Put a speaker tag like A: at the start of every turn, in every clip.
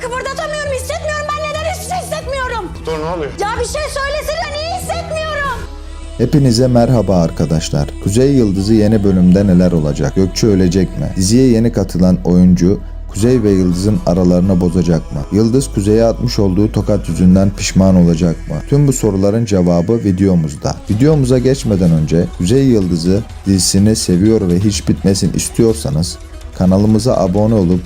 A: ayağımı kıpırdatamıyorum, hissetmiyorum. Ben neden hiçbir şey hissetmiyorum?
B: Dur ne oluyor?
A: Ya bir şey söylesene niye hissetmiyorum?
C: Hepinize merhaba arkadaşlar. Kuzey Yıldızı yeni bölümde neler olacak? Gökçe ölecek mi? Diziye yeni katılan oyuncu Kuzey ve Yıldız'ın aralarını bozacak mı? Yıldız Kuzey'e atmış olduğu tokat yüzünden pişman olacak mı? Tüm bu soruların cevabı videomuzda. Videomuza geçmeden önce Kuzey Yıldızı dizisini seviyor ve hiç bitmesin istiyorsanız kanalımıza abone olup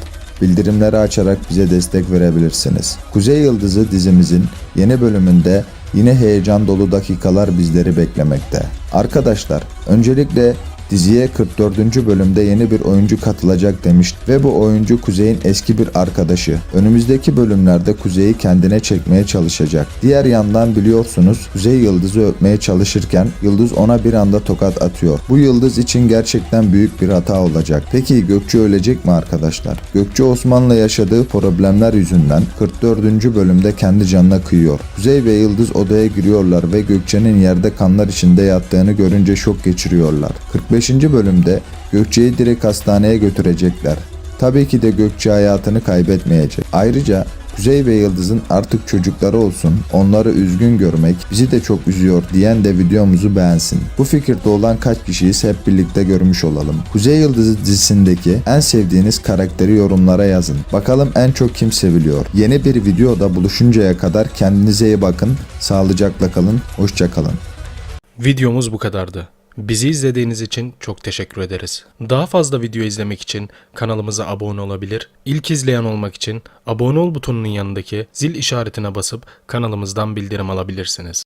C: bildirimleri açarak bize destek verebilirsiniz. Kuzey Yıldızı dizimizin yeni bölümünde yine heyecan dolu dakikalar bizleri beklemekte. Arkadaşlar öncelikle diziye 44. bölümde yeni bir oyuncu katılacak demiş ve bu oyuncu Kuzey'in eski bir arkadaşı. Önümüzdeki bölümlerde Kuzey'i kendine çekmeye çalışacak. Diğer yandan biliyorsunuz Kuzey Yıldız'ı öpmeye çalışırken Yıldız ona bir anda tokat atıyor. Bu Yıldız için gerçekten büyük bir hata olacak. Peki Gökçe ölecek mi arkadaşlar? Gökçe Osman'la yaşadığı problemler yüzünden 44. bölümde kendi canına kıyıyor. Kuzey ve Yıldız odaya giriyorlar ve Gökçe'nin yerde kanlar içinde yattığını görünce şok geçiriyorlar. 45. bölümde Gökçe'yi direkt hastaneye götürecekler. Tabii ki de Gökçe hayatını kaybetmeyecek. Ayrıca Kuzey ve Yıldız'ın artık çocukları olsun, onları üzgün görmek bizi de çok üzüyor diyen de videomuzu beğensin. Bu fikirde olan kaç kişiyiz hep birlikte görmüş olalım. Kuzey Yıldızı dizisindeki en sevdiğiniz karakteri yorumlara yazın. Bakalım en çok kim seviliyor. Yeni bir videoda buluşuncaya kadar kendinize iyi bakın, sağlıcakla kalın, hoşça kalın.
D: Videomuz bu kadardı. Bizi izlediğiniz için çok teşekkür ederiz. Daha fazla video izlemek için kanalımıza abone olabilir, ilk izleyen olmak için abone ol butonunun yanındaki zil işaretine basıp kanalımızdan bildirim alabilirsiniz.